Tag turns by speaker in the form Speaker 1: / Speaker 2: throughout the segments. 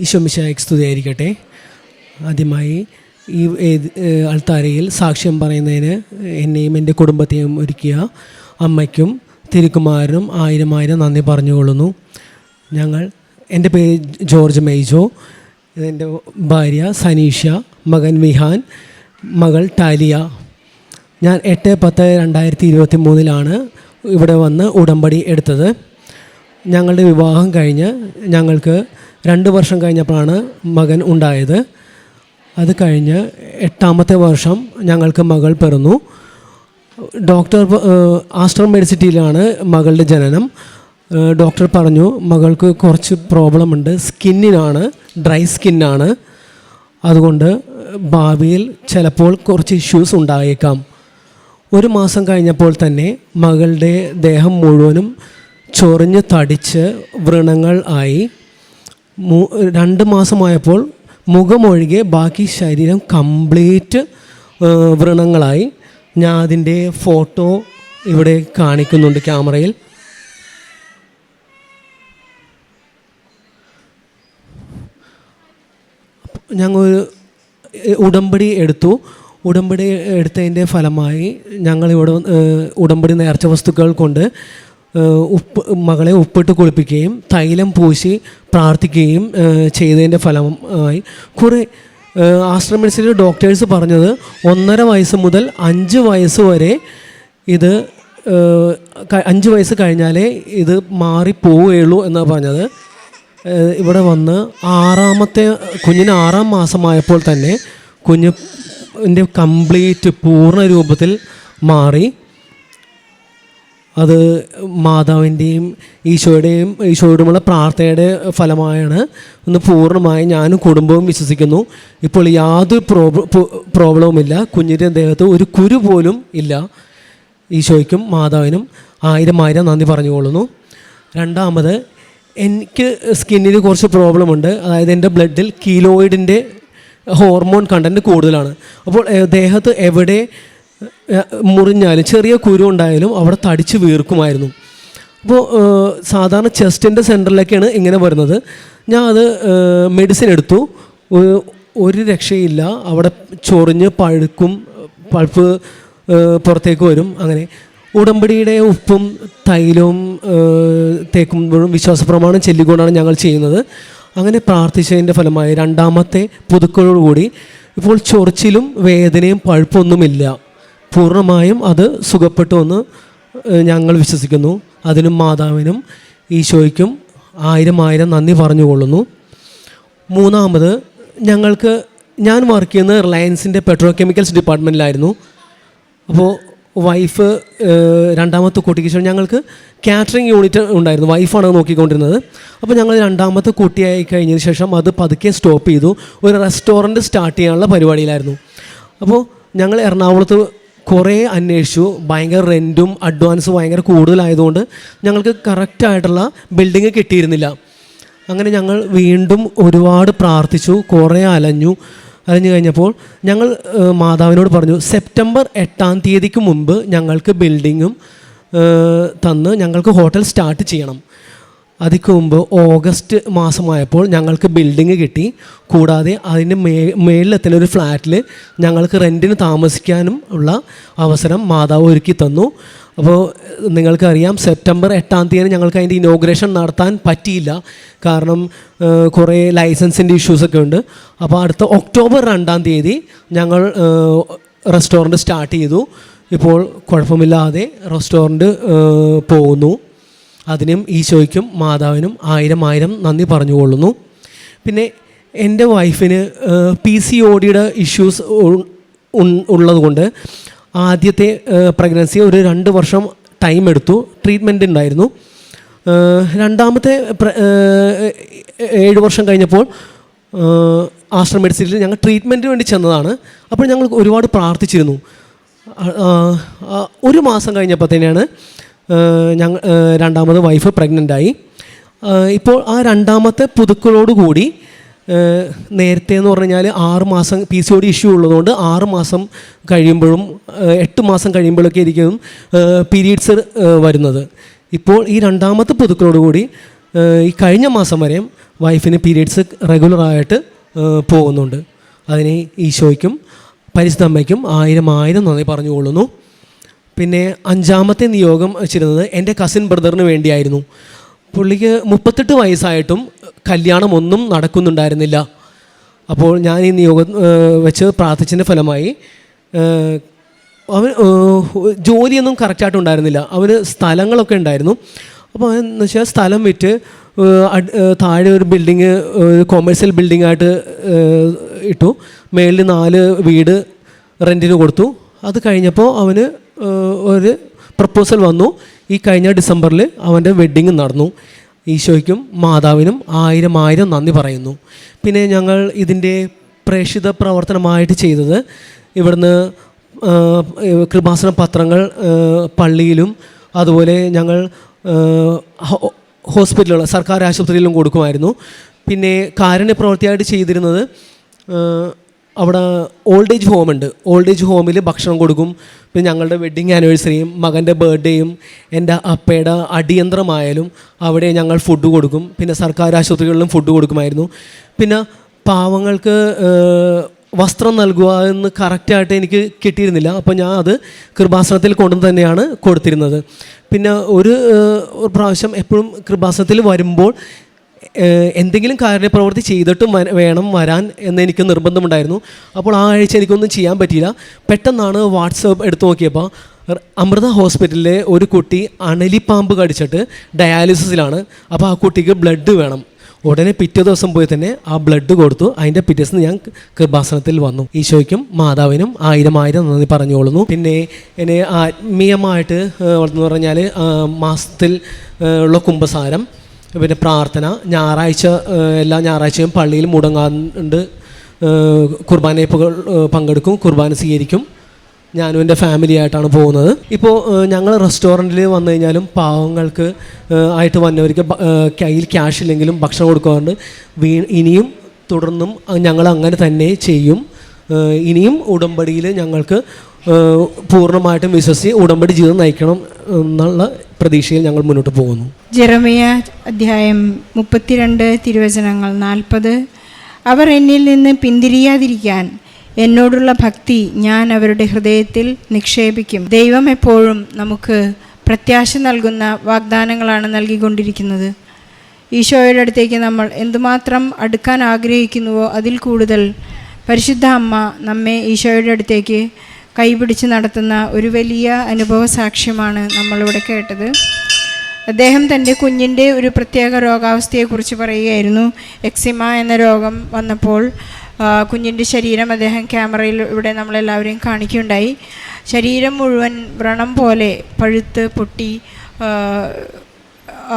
Speaker 1: ഈശോമിശായ്ക്ക് സ്തുതിയായിരിക്കട്ടെ. ആദ്യമായി ഈ അൾത്താരയിൽ സാക്ഷ്യം പറയുന്നതിന് എന്നെയും എന്റെ കുടുംബത്തെയും ഒരുക്കിയ അമ്മയ്ക്കും തിരുക്കുമാരനും ആയിരം ആയിരം നന്ദി പറഞ്ഞുകൊള്ളുന്നു. ഞങ്ങൾ എന്റെ പേര് ജോർജ് മെയ്ജോ എന്റെ ഭാര്യ സനീഷ മകൻ വിഹാൻ മകൾ ടാലിയ. ഞാൻ എട്ട് പത്ത് രണ്ടായിരത്തി ഇരുപത്തി മൂന്നിലാണ് ഇവിടെ വന്ന് ഉടമ്പടി എടുത്തത്. ഞങ്ങളുടെ വിവാഹം കഴിഞ്ഞ് ഞങ്ങൾക്ക് രണ്ട് വർഷം കഴിഞ്ഞപ്പോഴാണ് മകൻ ഉണ്ടായത്. അത് കഴിഞ്ഞ് എട്ടാമത്തെ വർഷം ഞങ്ങൾക്ക് മകൾ പിറന്നു. ഡോക്ടർ ആസ്റ്റർ മെഡിസിറ്റിയിലാണ് മകളുടെ ജനനം. ഡോക്ടർ പറഞ്ഞു മകൾക്ക് കുറച്ച് പ്രോബ്ലം ഉണ്ട് സ്കിന്നിനാണ് ഡ്രൈ സ്കിന്നാണ്. അതുകൊണ്ട് ഭാവിയിൽ ചിലപ്പോൾ കുറച്ച് ഇഷ്യൂസ് ഉണ്ടായേക്കാം. ഒരു മാസം കഴിഞ്ഞപ്പോൾ തന്നെ മകളുടെ ദേഹം മുഴുവനും ചൊറിഞ്ഞ് തടിച്ച് വ്രണങ്ങൾ ആയി രണ്ട് മാസമായപ്പോൾ മുഖമൊഴികെ ബാക്കി ശരീരം കംപ്ലീറ്റ് വ്രണങ്ങളായി. ഞാൻ അതിന്റെ ഫോട്ടോ ഇവിടെ കാണിക്കുന്നുണ്ട് ക്യാമറയിൽ. ഞങ്ങൾ ഉടമ്പടി എടുത്തു. ഉടമ്പടി എടുത്തതിന്റെ ഫലമായി ഞങ്ങളിവിടെ ഉടമ്പടി നേർച്ച വസ്തുക്കൾ കൊണ്ട് ഉപ്പ് മകളെ ഉപ്പിട്ട് കുളിപ്പിക്കുകയും തൈലം പൂശി പ്രാർത്ഥിക്കുകയും ചെയ്തതിന്റെ ഫലമായി കുറേ ആശ്രമിച്ചിട്ട് ഡോക്ടേഴ്സ് പറഞ്ഞത് ഒന്നര വയസ്സ് മുതൽ അഞ്ച് വയസ്സ് വരെ ഇത് അഞ്ച് വയസ്സ് കഴിഞ്ഞാലേ ഇത് മാറിപ്പോവുകയുള്ളൂ എന്നാണ് പറഞ്ഞത്. ഇവിടെ വന്ന് ആറാമത്തെ കുഞ്ഞിന് ആറാം മാസമായപ്പോൾ തന്നെ കുഞ്ഞിന്റെ കംപ്ലീറ്റ് പൂർണ രൂപത്തിൽ മാറി. അത് മാതാവിന്റെയും ഈശോയുടെയും ഈശോയോടുമുള്ള പ്രാർത്ഥനയുടെ ഫലമായാണ് ഒന്ന് പൂർണമായി ഞാനും കുടുംബവും വിശ്വസിക്കുന്നു. ഇപ്പോൾ യാതൊരു പ്രോബ്ല പ്രോബ്ലവുമില്ല. കുഞ്ഞിന്റെ ദേഹത്ത് ഒരു കുരു പോലും ഇല്ല. ഈശോയ്ക്കും മാതാവിനും ആയിരം ആയിരം നന്ദി പറഞ്ഞുകൊള്ളുന്നു. രണ്ടാമത് എനിക്ക് സ്കിന്നിൽ കുറച്ച് പ്രോബ്ലമുണ്ട്. അതായത് എന്റെ ബ്ലഡിൽ കീലോയിഡിന്റെ ഹോർമോൺ കണ്ടന്റ് കൂടുതലാണ്. അപ്പോൾ ദേഹത്ത് എവിടെ മുറിഞ്ഞാലും ചെറിയ കുരു ഉണ്ടായാലും അവിടെ തടിച്ച് വീർക്കുമായിരുന്നു. അപ്പോൾ സാധാരണ ചെസ്റ്റിന്റെ സെന്ററിലേക്കാണ് ഇങ്ങനെ വരുന്നത്. ഞാൻ അത് മെഡിസിൻ എടുത്തു. ഒരു- രക്ഷയില്ല. അവിടെ ചൊറിഞ്ഞ് പഴുക്കും പഴുപ്പ് പുറത്തേക്ക് വരും അങ്ങനെ. ഉടമ്പടിയുടെ ഉപ്പും തൈലവും തേക്കുമ്പോഴും വിശ്വാസപ്രമാണം ചെല്ലിക്കൊണ്ടാണ് ഞങ്ങൾ ചെയ്യുന്നത്. അങ്ങനെ പ്രാർത്ഥിച്ചതിന്റെ ഫലമായി രണ്ടാമത്തെ പുതുക്കളോടുകൂടി ഇപ്പോൾ ചൊറിച്ചിലും വേദനയും പഴുപ്പൊന്നുമില്ല. പൂർണമായും അത് സുഖപ്പെട്ടു എന്ന് ഞങ്ങൾ വിശ്വസിക്കുന്നു. അതിനും മാതാവിനും ഈശോയ്ക്കും ആയിരം ആയിരം നന്ദി പറഞ്ഞുകൊള്ളുന്നു. മൂന്നാമത് ഞങ്ങൾക്ക് ഞാൻ വർക്ക് ചെയ്യുന്നത് റിലയൻസിന്റെ പെട്രോ കെമിക്കൽസ് ഡിപ്പാർട്ട്മെന്റിലായിരുന്നു അപ്പോൾ വൈഫ് രണ്ടാമത്തെ കുട്ടിക്ക് ശേഷം ഞങ്ങൾക്ക് കാറ്ററിംഗ് യൂണിറ്റ് ഉണ്ടായിരുന്നു. വൈഫാണ് നോക്കിക്കൊണ്ടിരുന്നത്. അപ്പോൾ ഞങ്ങൾ രണ്ടാമത്തെ കുട്ടിയായി കഴിഞ്ഞതിന് ശേഷം അത് പതുക്കെ സ്റ്റോപ്പ് ചെയ്തു. ഒരു റെസ്റ്റോറന്റ് സ്റ്റാർട്ട് ചെയ്യാനുള്ള പരിപാടിയിലായിരുന്നു. അപ്പോൾ ഞങ്ങൾ എറണാകുളത്ത് കുറേ അന്വേഷിച്ചു. ഭയങ്കര റെന്റും അഡ്വാൻസ് ഭയങ്കര കൂടുതലായതുകൊണ്ട് ഞങ്ങൾക്ക് കറക്റ്റായിട്ടുള്ള ബിൽഡിങ് കിട്ടിയിരുന്നില്ല. അങ്ങനെ ഞങ്ങൾ വീണ്ടും ഒരുപാട് പ്രാർത്ഥിച്ചു കുറേ അലഞ്ഞു. അലഞ്ഞു കഴിഞ്ഞപ്പോൾ ഞങ്ങൾ മാതാവിനോട് പറഞ്ഞു സെപ്റ്റംബർ എട്ടാം തീയതിക്ക് മുമ്പ് ഞങ്ങൾക്ക് ബിൽഡിങ്ങും തന്ന് ഞങ്ങൾക്ക് ഹോട്ടൽ സ്റ്റാർട്ട് ചെയ്യണം. അതിക്ക് മുമ്പ് ഓഗസ്റ്റ് മാസമായപ്പോൾ ഞങ്ങൾക്ക് ബിൽഡിങ് കിട്ടി. കൂടാതെ അതിന്റെ മേ മേളിലെത്തുന്ന ഒരു ഫ്ലാറ്റിൽ ഞങ്ങൾക്ക് റെന്റിന് താമസിക്കാനും ഉള്ള അവസരം മാതാവ് ഒരുക്കി തന്നു. അപ്പോൾ നിങ്ങൾക്കറിയാം സെപ്റ്റംബർ എട്ടാം തീയതി ഞങ്ങൾക്ക് അതിന്റെ ഇനോഗ്രേഷൻ നടത്താൻ പറ്റിയില്ല. കാരണം കുറേ ലൈസൻസിന്റെ ഇഷ്യൂസൊക്കെ ഉണ്ട്. അപ്പോൾ അടുത്ത ഒക്ടോബർ രണ്ടാം തീയതി ഞങ്ങൾ റെസ്റ്റോറന്റ് സ്റ്റാർട്ട് ചെയ്തു. ഇപ്പോൾ കുഴപ്പമില്ലാതെ റെസ്റ്റോറന്റ് പോകുന്നു അതിനും ഈശോയ്ക്കും മാതാവിനും ആയിരം ആയിരം നന്ദി പറഞ്ഞുകൊള്ളുന്നു. പിന്നെ എന്റെ വൈഫിന് പി സി ഒ ഡിയുടെ ഇഷ്യൂസ് ഉള്ളതുകൊണ്ട് ആദ്യത്തെ പ്രഗ്നൻസി ഒരു രണ്ട് വർഷം ടൈം എടുത്തു ട്രീറ്റ്മെന്റ് ഉണ്ടായിരുന്നു. രണ്ടാമത്തെ ഏഴ് വർഷം കഴിഞ്ഞപ്പോൾ ആശ്രം മെഡിസിനിൽ ഞങ്ങൾ ട്രീറ്റ്മെന്റിന് വേണ്ടി ചെന്നതാണ്. അപ്പോൾ ഞങ്ങൾ ഒരുപാട് പ്രാർത്ഥിച്ചിരുന്നു. ഒരു മാസം കഴിഞ്ഞപ്പോൾ തന്നെയാണ് ഞങ്ങൾ രണ്ടാമത് വൈഫ് പ്രഗ്നന്റ് ആയി. ആ, ഇപ്പോൾ ആ രണ്ടാമത്തെ പുതുക്കളോടുകൂടി നേരത്തെ എന്ന് പറഞ്ഞാൽ ആറ് മാസം P C O D issue ഉള്ളതുകൊണ്ട് ആറ് മാസം കഴിയുമ്പോഴും എട്ട് മാസം കഴിയുമ്പോഴൊക്കെ ആയിരിക്കും പീരീഡ്സ് വരുന്നത്. ഇപ്പോൾ ഈ രണ്ടാമത്തെ പുതുക്കളോടുകൂടി കൂടി ഈ കഴിഞ്ഞ മാസം വരെയും വൈഫിന് പീരീഡ്സ് റെഗുലറായിട്ട് പോകുന്നുണ്ട്. അതിനെ ഈശോയ്ക്കും പരിശുദ്ധമ്മയ്ക്കും ആയിരം ആയിരം നന്ദി പറഞ്ഞുകൊള്ളുന്നു. പിന്നെ അഞ്ചാമത്തെ നിയോഗം വെച്ചിരുന്നത് എന്റെ കസിൻ ബ്രദറിന് വേണ്ടിയായിരുന്നു. പുള്ളിക്ക് മുപ്പത്തെട്ട് വയസ്സായിട്ടും കല്യാണം ഒന്നും നടക്കുന്നുണ്ടായിരുന്നില്ല. അപ്പോൾ ഞാൻ ഈ നിയോഗം വെച്ച് പ്രാർത്ഥിച്ചതിന്റെ ഫലമായി അവൻ ജോലിയൊന്നും കറക്റ്റായിട്ട് ഉണ്ടായിരുന്നില്ല. അവന് സ്ഥലങ്ങളൊക്കെ ഉണ്ടായിരുന്നു. അപ്പോൾ എന്ന് വെച്ചാൽ സ്ഥലം വിറ്റ് താഴെ ഒരു ബിൽഡിങ് കൊമേഴ്സ്യൽ ബിൽഡിംഗ് ആയിട്ട് ഇട്ടു. മേളിൽ നാല് വീട് റെന്റിന് കൊടുത്തു. അത് കഴിഞ്ഞപ്പോൾ അവന് ഒരു പ്രപ്പോസൽ വന്നു. ഈ കഴിഞ്ഞ ഡിസംബറിൽ അവന്റെ വെഡ്ഡിങ് നടന്നു. ഈശോയ്ക്കും മാതാവിനും ആയിരം ആയിരം നന്ദി പറയുന്നു. പിന്നെ ഞങ്ങൾ ഇതിന്റെ പ്രേക്ഷിത പ്രവർത്തനമായിട്ട് ചെയ്തത് ഇവിടുന്ന് കൃപാസന പത്രങ്ങൾ പള്ളിയിലും അതുപോലെ ഞങ്ങൾ ഹോസ്പിറ്റലുകൾ സർക്കാർ ആശുപത്രിയിലും കൊടുക്കുമായിരുന്നു. പിന്നെ കാരുണ്യ പ്രവൃത്തിയായിട്ട് ചെയ്തിരുന്നത് അവിടെ ഓൾഡ് ഏജ് ഹോമുണ്ട് ഓൾഡ് ഏജ് ഹോമിൽ ഭക്ഷണം കൊടുക്കും. പിന്നെ ഞങ്ങളുടെ വെഡ്ഡിങ് ആനിവേഴ്സറിയും മകന്റെ ബർത്ത്ഡേയും എന്റെ അപ്പയുടെ അടിയന്തരമായാലും അവിടെ ഞങ്ങൾ ഫുഡ് കൊടുക്കും. പിന്നെ സർക്കാർ ആശുപത്രികളിലും ഫുഡ് കൊടുക്കുമായിരുന്നു. പിന്നെ പാവങ്ങൾക്ക് വസ്ത്രം നൽകുക എന്ന് കറക്റ്റായിട്ട് എനിക്ക് കിട്ടിയിരുന്നില്ല. അപ്പോൾ ഞാൻ അത് കൃപാസനത്തിൽ കൊണ്ടു തന്നെയാണ് കൊടുത്തിരുന്നത്. പിന്നെ ഒരു പ്രാവശ്യം എപ്പോഴും കൃപാസനത്തിൽ വരുമ്പോൾ എന്തെങ്കിലും കാര്യപ്രവൃത്തി ചെയ്തിട്ടും വേണം വരാൻ എന്ന് എനിക്ക് നിർബന്ധമുണ്ടായിരുന്നു. അപ്പോൾ ആ ആഴ്ച എനിക്കൊന്നും ചെയ്യാൻ പറ്റിയില്ല. പെട്ടെന്നാണ് വാട്സപ്പ് എടുത്തു നോക്കിയപ്പോൾ അമൃത ഹോസ്പിറ്റലിലെ ഒരു കുട്ടി അണലിപ്പാമ്പ് കടിച്ചിട്ട് ഡയാലിസിസിലാണ്. അപ്പോൾ ആ കുട്ടിക്ക് ബ്ലഡ് വേണം. ഉടനെ പിറ്റേ ദിവസം പോയി തന്നെ ആ ബ്ലഡ് കൊടുത്തു. അതിന്റെ പിറ്റേ ദിവസം ഞാൻ കൃപാസനത്തിൽ വന്നു. ഈശോയ്ക്കും മാതാവിനും ആയിരം ആയിരം നന്ദി പറഞ്ഞുകൊള്ളുന്നു. പിന്നെ എന്നെ ആത്മീയമായിട്ട് എന്ന് പറഞ്ഞാൽ മാസത്തിൽ ഉള്ള കുംഭസാരം പിന്നെ പ്രാർത്ഥന ഞായറാഴ്ച എല്ലാ ഞായറാഴ്ചയും പള്ളിയിൽ മുടങ്ങാറുണ്ട്. കുർബാനയപ്പുകൾ പങ്കെടുക്കും കുർബാന സ്വീകരിക്കും. ഞാനും എന്റെ ഫാമിലി ആയിട്ടാണ് പോകുന്നത്. ഇപ്പോൾ ഞങ്ങൾ റെസ്റ്റോറന്റിൽ വന്നു കഴിഞ്ഞാലും പാവങ്ങൾക്ക് ആയിട്ട് വന്നവർക്ക് കയ്യിൽ ക്യാഷ് ഇല്ലെങ്കിലും ഭക്ഷണം കൊടുക്കാറുണ്ട്. വീ ഇനിയും തുടർന്നും ഞങ്ങൾ അങ്ങനെ തന്നെ ചെയ്യും. ഇനിയും ഉടമ്പടിയിൽ ഞങ്ങൾക്ക് പൂർണമായിട്ടും വിശ്വസിച്ച് ഉടമ്പടി ജീവിതം നയിക്കണം എന്നുള്ള പ്രതീക്ഷയിൽ ഞങ്ങൾ മുന്നോട്ട് പോകുന്നു.
Speaker 2: ജെറമിയ അധ്യായം മുപ്പത്തിരണ്ട് തിരുവചനങ്ങൾ നാൽപ്പത്. അവർ എന്നിൽ നിന്ന് പിന്തിരിയാതിരിക്കാൻ എന്നോടുള്ള ഭക്തി ഞാൻ അവരുടെ ഹൃദയത്തിൽ നിക്ഷേപിക്കും. ദൈവം എപ്പോഴും നമുക്ക് പ്രത്യാശ നൽകുന്ന വാഗ്ദാനങ്ങളാണ് നൽകിക്കൊണ്ടിരിക്കുന്നത്. ഈശോയുടെ അടുത്തേക്ക് നമ്മൾ എന്തുമാത്രം അടുക്കാൻ ആഗ്രഹിക്കുന്നുവോ അതിൽ കൂടുതൽ പരിശുദ്ധ അമ്മ നമ്മെ ഈശോയുടെ അടുത്തേക്ക് കൈപിടിച്ച് നടത്തുന്ന ഒരു വലിയ അനുഭവ സാക്ഷ്യമാണ് നമ്മളിവിടെ കേട്ടത്. അദ്ദേഹം തന്റെ കുഞ്ഞിന്റെ ഒരു പ്രത്യേക രോഗാവസ്ഥയെക്കുറിച്ച് പറയുകയായിരുന്നു. എക്സിമ എന്ന രോഗം വന്നപ്പോൾ കുഞ്ഞിന്റെ ശരീരം അദ്ദേഹം ക്യാമറയിൽ ഇവിടെ നമ്മളെല്ലാവരെയും കാണിക്കുകയുണ്ടായി. ശരീരം മുഴുവൻ വ്രണം പോലെ പഴുത്ത് പൊട്ടി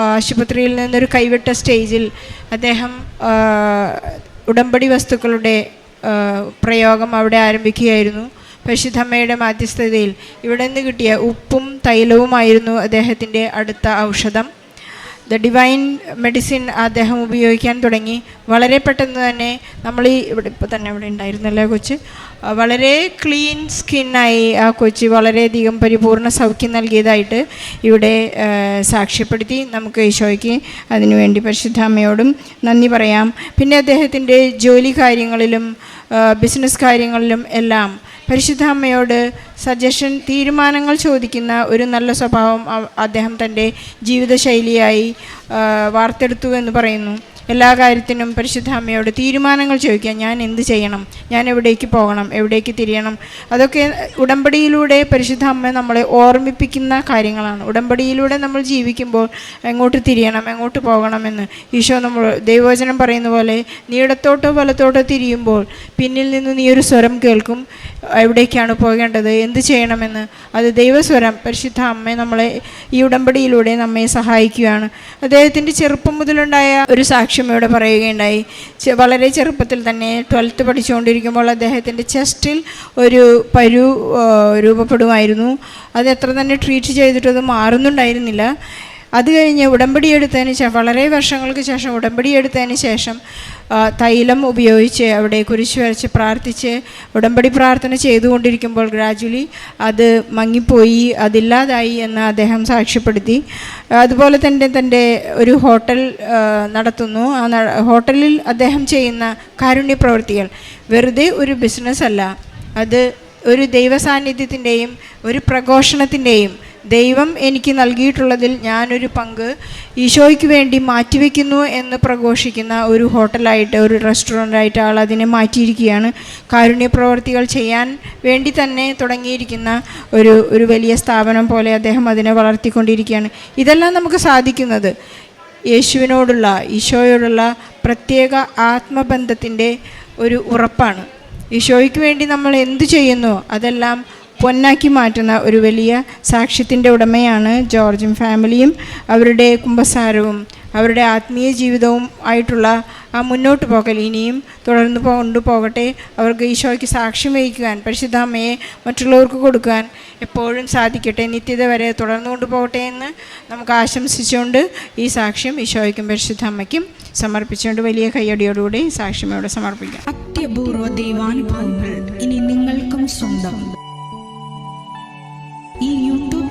Speaker 2: ആശുപത്രിയിൽ നിന്നൊരു കൈവിട്ട സ്റ്റേജിൽ അദ്ദേഹം ഉടമ്പടി വസ്തുക്കളുടെ പ്രയോഗം അവിടെ ആരംഭിക്കുകയായിരുന്നു. പരിശുദ്ധമ്മയുടെ മാധ്യസ്ഥതയിൽ ഇവിടെ നിന്ന് കിട്ടിയ ഉപ്പും തൈലവുമായിരുന്നു അദ്ദേഹത്തിന്റെ അടുത്ത ഔഷധം. ദ ഡിവൈൻ മെഡിസിൻ അദ്ദേഹം ഉപയോഗിക്കാൻ തുടങ്ങി. വളരെ പെട്ടെന്ന് തന്നെ നമ്മൾ ഈ ഇവിടെ ഇപ്പോൾ തന്നെ ഇവിടെ ഉണ്ടായിരുന്നല്ലേ കൊച്ച്? വളരെ ക്ലീൻ സ്കിന്നായി ആ കൊച്ച് വളരെയധികം പരിപൂർണ സൗഖ്യം നൽകിയതായിട്ട് ഇവിടെ സാക്ഷ്യപ്പെടുത്തി. നമുക്ക് ഈശോയ്ക്ക് അതിനുവേണ്ടി പരിശുദ്ധ അമ്മയോടും നന്ദി പറയാം. പിന്നെ അദ്ദേഹത്തിന്റെ ജോലി കാര്യങ്ങളിലും ബിസിനസ് കാര്യങ്ങളിലും എല്ലാം പരിശുദ്ധ അമ്മയോട് സജഷൻ തീരുമാനങ്ങൾ ചോദിക്കുന്ന ഒരു നല്ല സ്വഭാവം അദ്ദേഹം തന്റെ ജീവിതശൈലിയായി വാർത്തെടുത്തു എന്ന് പറയുന്നു. എല്ലാ കാര്യത്തിനും പരിശുദ്ധ അമ്മയോട് തീരുമാനങ്ങൾ ചോദിക്കുക. ഞാൻ എന്ത് ചെയ്യണം? ഞാൻ എവിടേക്ക് പോകണം? എവിടേക്ക് തിരിയണം? അതൊക്കെ ഉടമ്പടിയിലൂടെ പരിശുദ്ധ അമ്മ നമ്മളെ ഓർമ്മിപ്പിക്കുന്ന കാര്യങ്ങളാണ്. ഉടമ്പടിയിലൂടെ നമ്മൾ ജീവിക്കുമ്പോൾ എങ്ങോട്ട് തിരിയണം? എങ്ങോട്ട് പോകണമെന്ന് ഈശോ നമ്മൾ ദൈവവചനം പറയുന്ന പോലെ നീ ഇടത്തോട്ടോ വലത്തോട്ടോ തിരിയുമ്പോൾ പിന്നിൽ നിന്ന് നീ ഒരു സ്വരം കേൾക്കും. എവിടേക്കാണ് പോകേണ്ടത്? എന്ത് ചെയ്യണമെന്ന്? അത് ദൈവസ്വരം പരിശുദ്ധ അമ്മ നമ്മളെ ഈ ഉടമ്പടിയിലൂടെ നമ്മെ സഹായിക്കുകയാണ്. അദ്ദേഹത്തിന്റെ ചെറുപ്പം മുതലുണ്ടായ ഒരു സാക്ഷ്യം ഇവിടെ പറയുകയുണ്ടായി. വളരെ ചെറുപ്പത്തിൽ തന്നെ ട്വൽത്ത് പഠിച്ചുകൊണ്ടിരിക്കുമ്പോൾ അദ്ദേഹത്തിന്റെ ചെസ്റ്റിൽ ഒരു പരു രൂപപ്പെടുമായിരുന്നു. അത് എത്ര തന്നെ ട്രീറ്റ് ചെയ്തിട്ടും അത് മാറുന്നുണ്ടായിരുന്നില്ല. അത് കഴിഞ്ഞ് ഉടമ്പടി എടുത്തതിന് ശേഷം വളരെ വർഷങ്ങൾക്ക് ശേഷം ഉടമ്പടി എടുത്തതിന് ശേഷം തൈലം ഉപയോഗിച്ച് അവിടെ കുരിശ് വരച്ച് പ്രാർത്ഥിച്ച് ഉടമ്പടി പ്രാർത്ഥന ചെയ്തുകൊണ്ടിരിക്കുമ്പോൾ ഗ്രാജുവലി അത് മങ്ങിപ്പോയി അതില്ലാതായി എന്ന് അദ്ദേഹം സാക്ഷ്യപ്പെടുത്തി. അതുപോലെ തന്നെ തന്റെ ഒരു ഹോട്ടൽ നടത്തുന്നു. ആ ഹോട്ടലിൽ അദ്ദേഹം ചെയ്യുന്ന കാരുണ്യ പ്രവൃത്തികൾ വെറുതെ ഒരു ബിസിനസ്സല്ല അത് ഒരു ദൈവസാന്നിധ്യത്തിന്റെയും ഒരു പ്രഘോഷണത്തിന്റെയും ദൈവം എനിക്ക് നൽകിയിട്ടുള്ളതിൽ ഞാനൊരു പങ്ക് ഈശോയ്ക്ക് വേണ്ടി മാറ്റിവെക്കുന്നു എന്ന് പ്രഘോഷിക്കുന്ന ഒരു ഹോട്ടലായിട്ട് ഒരു റെസ്റ്റോറന്റായിട്ട് ആൾ അതിനെ മാറ്റിയിരിക്കുകയാണ്. കാരുണ്യ പ്രവർത്തികൾ ചെയ്യാൻ വേണ്ടി തന്നെ തുടങ്ങിയിരിക്കുന്ന ഒരു ഒരു വലിയ സ്ഥാപനം പോലെ അദ്ദേഹം അതിനെ വളർത്തിക്കൊണ്ടിരിക്കുകയാണ്. ഇതെല്ലാം നമുക്ക് സാധിക്കുന്നത് യേശുവിനോടുള്ള ഈശോയോടുള്ള പ്രത്യേക ആത്മബന്ധത്തിന്റെ ഒരു ഉറപ്പാണ്. ഈശോയ്ക്ക് വേണ്ടി നമ്മൾ എന്തു ചെയ്യുന്നു? അതെല്ലാം പൊന്നാക്കി മാറ്റുന്ന ഒരു വലിയ സാക്ഷ്യത്തിന്റെ ഉടമയാണ് ജോർജും ഫാമിലിയും അവരുടെ കുംഭസാരവും അവരുടെ ആത്മീയ ജീവിതവും ആയിട്ടുള്ള ആ മുന്നോട്ട് പോകൽ ഇനിയും തുടർന്ന് കൊണ്ടുപോകട്ടെ അവർക്ക് ഈശോയ്ക്ക് സാക്ഷ്യം വഹിക്കുവാൻ പരിശുദ്ധാമ്മയെ മറ്റുള്ളവർക്ക് കൊടുക്കാൻ എപ്പോഴും സാധിക്കട്ടെ. നിത്യത വരെ തുടർന്നു കൊണ്ടുപോകട്ടെ എന്ന് നമുക്ക് ആശംസിച്ചുകൊണ്ട് ഈ സാക്ഷ്യം ഈശോയ്ക്കും പരിശുദ്ധാമ്മയ്ക്കും സമർപ്പിച്ചുകൊണ്ട് വലിയ കയ്യടിയോടുകൂടി സാക്ഷ്യം ഇവിടെ സമർപ്പിക്കാം.
Speaker 3: അത്യപൂർവ ദൈവാനുഭവങ്ങൾ ഇനി നിങ്ങൾക്കും സ്വന്തം.